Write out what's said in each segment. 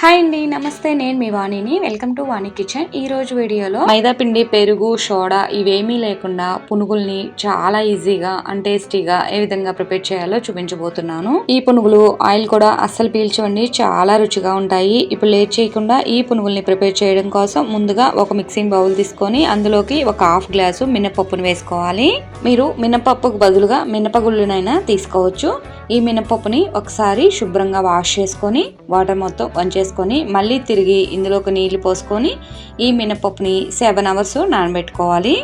Hi అండి నమస్తే. నేను మీ వాణిని. Welcome to Vani kitchen. ఈ రోజు వీడియోలో మైదా పిండి పెరుగు సోడా ఇవేమీ లేకుండా పునుగుల్ని చాలా ఈజీగా అండ్ టేస్టీగా ఏ విధంగా ప్రిపేర్ చేయాలో చూపించబోతున్నాను. ఈ పునుగులు ఆయిల్ కూడా అస్సలు పీల్చవండి. చాలా రుచిగా ఉంటాయి. ఇప్పుడు లేట్ చేయకుండా ఈ పునుగుల్ని ప్రిపేర్ చేయడం కోసం ముందుగా ఒక మిక్సింగ్ బౌల్ తీసుకొని అందులోకి ఒక హాఫ్ గ్లాసు మినపప్పును వేసుకోవాలి. మీరు మినపప్పుకు బదులుగా మినపగుళ్ళునైనా తీసుకోవచ్చు. ఈ మినపప్పుని ఒకసారి శుభ్రంగా వాష్ చేసుకొని వాటర్ మొత్తం చేసుకొని మళ్ళీ తిరిగి ఇందులోకి నీళ్ళు పోసుకొని ఈ మినపప్పుని సెవెన్ అవర్స్ నానబెట్టుకోవాలి.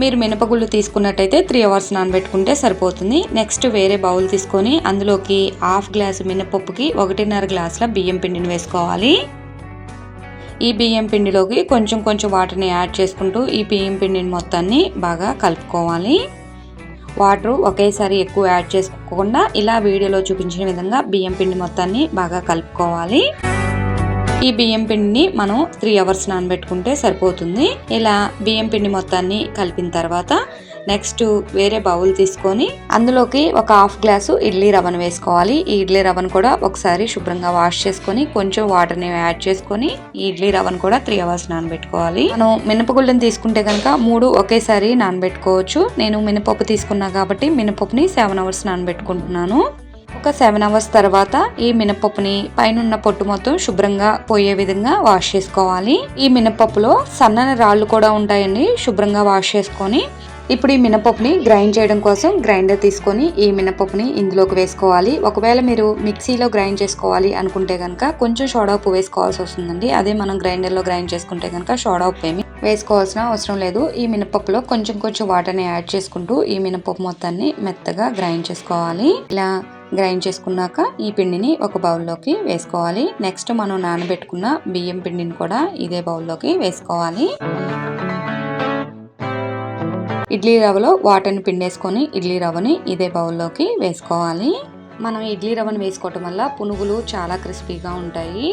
మీరు మినపగుళ్ళు తీసుకున్నట్టయితే త్రీ అవర్స్ నానబెట్టుకుంటే సరిపోతుంది. నెక్స్ట్ వేరే బౌల్ తీసుకొని అందులోకి హాఫ్ గ్లాస్ మినపప్పుకి ఒకటిన్నర గ్లాసుల బియ్యం పిండిని వేసుకోవాలి. ఈ బియ్యం పిండిలోకి కొంచెం కొంచెం వాటర్ని యాడ్ చేసుకుంటూ ఈ బియ్యం పిండిని మొత్తాన్ని బాగా కలుపుకోవాలి. వాటర్ ఒకేసారి ఎక్కువ యాడ్ చేసుకోకుండా ఇలా వీడియోలో చూపించిన విధంగా బియ్యం పిండి మొత్తాన్ని బాగా కలుపుకోవాలి. ఈ బియ్యం పిండిని మనం త్రీ అవర్స్ నానబెట్టుకుంటే సరిపోతుంది. ఇలా బియ్యం పిండి మొత్తాన్ని కలిపిన తర్వాత నెక్స్ట్ వేరే బౌల్ తీసుకొని అందులోకి ఒక హాఫ్ గ్లాసు ఇడ్లీ రవ్వను వేసుకోవాలి. ఈ ఇడ్లీ రవ్వను కూడా ఒకసారి శుభ్రంగా వాష్ చేసుకొని కొంచెం వాటర్ని యాడ్ చేసుకొని ఈ ఇడ్లీ రవ్వను కూడా త్రీ అవర్స్ నానబెట్టుకోవాలి. మనం మినపగుళ్ళని తీసుకుంటే కనుక మూడు ఒకేసారి నానబెట్టుకోవచ్చు. నేను మినపప్పు తీసుకున్నా కాబట్టి మినపప్పుని సెవెన్ అవర్స్ నానబెట్టుకుంటున్నాను. ఒక సెవెన్ అవర్స్ తర్వాత ఈ మినపప్పుని పైన పొట్టు మొత్తం శుభ్రంగా పోయే విధంగా వాష్ చేసుకోవాలి. ఈ మినపప్పులో సన్నని రాళ్ళు కూడా ఉంటాయండి శుభ్రంగా వాష్ చేసుకొని. ఇప్పుడు ఈ మినపప్పుని గ్రైండ్ చేయడం కోసం గ్రైండర్ తీసుకొని ఈ మినపప్పుని ఇందులోకి వేసుకోవాలి. ఒకవేళ మీరు మిక్సీలో గ్రైండ్ చేసుకోవాలి అనుకుంటే కనుక కొంచెం సోడా ఉప్పు వేసుకోవాల్సి వస్తుందండి. అదే మనం గ్రైండర్లో గ్రైండ్ చేసుకుంటే కనుక సోడా ఉప్పు ఏమి వేసుకోవాల్సిన అవసరం లేదు. ఈ మినపప్పులో కొంచెం కొంచెం వాటర్ని యాడ్ చేసుకుంటూ ఈ మినపప్పు మొత్తాన్ని మెత్తగా గ్రైండ్ చేసుకోవాలి. ఇలా గ్రైండ్ చేసుకున్నాక ఈ పిండిని ఒక బౌల్లోకి వేసుకోవాలి. నెక్స్ట్ మనం నానబెట్టుకున్న బియ్యం పిండిని కూడా ఇదే బౌల్లోకి వేసుకోవాలి. ఇడ్లీ రవ్వలో వాటర్ని పిండేసుకొని ఇడ్లీ రవ్వని ఇదే బౌల్లోకి వేసుకోవాలి. మనం ఇడ్లీ రవ్వను వేసుకోవటం వల్ల పునుగులు చాలా క్రిస్పీగా ఉంటాయి.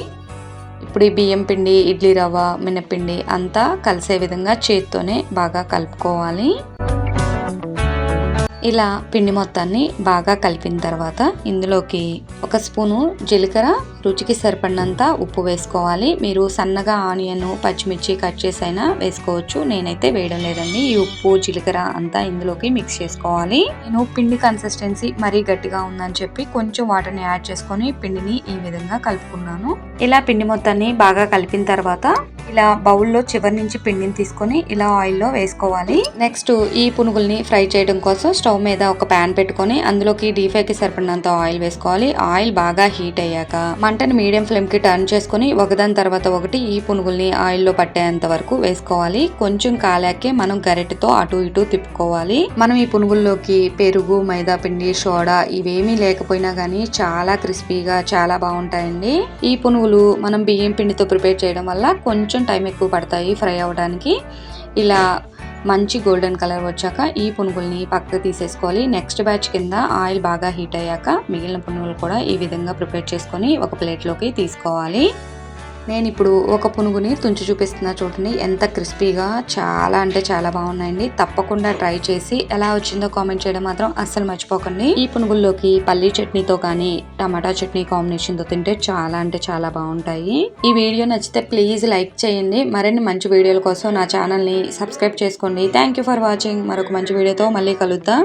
ఇప్పుడు ఈ బియ్యం పిండి ఇడ్లీ రవ్వ మినపిండి అంతా కలిసే విధంగా చేత్తోనే బాగా కలుపుకోవాలి. ఇలా పిండి మొత్తాన్ని బాగా కలిపిన తర్వాత ఇందులోకి ఒక స్పూను జీలకర్ర రుచికి సరిపడినంత ఉప్పు వేసుకోవాలి. మీరు సన్నగా ఆనియన్ పచ్చిమిర్చి కట్ చేసైనా వేసుకోవచ్చు. నేనైతే వేయడం లేదండి. ఈ ఉప్పు జీలకర్ర అంతా ఇందులోకి మిక్స్ చేసుకోవాలి. నేను పిండి కన్సిస్టెన్సీ మరీ గట్టిగా ఉందని చెప్పి కొంచెం వాటర్ని యాడ్ చేసుకొని పిండిని ఈ విధంగా కలుపుకున్నాను. ఇలా పిండి మొత్తాన్ని బాగా కలిపిన తర్వాత ఇలా బౌల్లో చివరి నుంచి పిండిని తీసుకొని ఇలా ఆయిల్లో వేసుకోవాలి. నెక్స్ట్ ఈ పునుగుల్ని ఫ్రై చేయడం కోసం స్టవ్ మీద ఒక ప్యాన్ పెట్టుకొని అందులోకి డీప్కి సరిపడినంత ఆయిల్ వేసుకోవాలి. ఆయిల్ బాగా హీట్ అయ్యాక మంటని మీడియం ఫ్లేమ్కి టర్న్ చేసుకొని ఒకదాని తర్వాత ఒకటి ఈ పునుగుల్ని ఆయిల్లో పట్టేంత వరకు వేసుకోవాలి. కొంచెం కాలాకే మనం గరిటెతో అటు ఇటు తిప్పుకోవాలి. మనం ఈ పునుగుల్లోకి పెరుగు మైదా పిండి సోడా ఇవేమీ లేకపోయినా కానీ చాలా క్రిస్పీగా చాలా బాగుంటాయండి. ఈ పునుగులు మనం బియ్యం పిండితో ప్రిపేర్ చేయడం వల్ల కొంచెం కొంచెం టైం ఎక్కువ పడతాయి ఫ్రై అవ్వడానికి. ఇలా మంచి గోల్డెన్ కలర్ వచ్చాక ఈ పునుగుల్ని పక్కకు తీసేసుకోవాలి. నెక్స్ట్ బ్యాచ్ కింద ఆయిల్ బాగా హీట్ అయ్యాక మిగిలిన పునుగులు కూడా ఈ విధంగా ప్రిపేర్ చేసుకొని ఒక ప్లేట్లోకి తీసుకోవాలి. నేను ఇప్పుడు ఒక పునుగుని తుంచి చూపిస్తున్న చూడండి. ఎంత క్రిస్పీగా చాలా అంటే చాలా బాగున్నాయండి. తప్పకుండా ట్రై చేసి ఎలా వచ్చిందో కామెంట్ చేయడం మాత్రం అస్సలు మర్చిపోకండి. ఈ పునుగుల్లోకి పల్లీ చట్నీతో కానీ టమాటా చట్నీ కాంబినేషన్తో తింటే చాలా అంటే చాలా బాగుంటాయి. ఈ వీడియో నచ్చితే ప్లీజ్ లైక్ చేయండి. మరిన్ని మంచి వీడియోల కోసం నా ఛానల్ని సబ్స్క్రైబ్ చేసుకోండి. Thank for watching. మరొక మంచి వీడియోతో మళ్ళీ కలుద్దాం.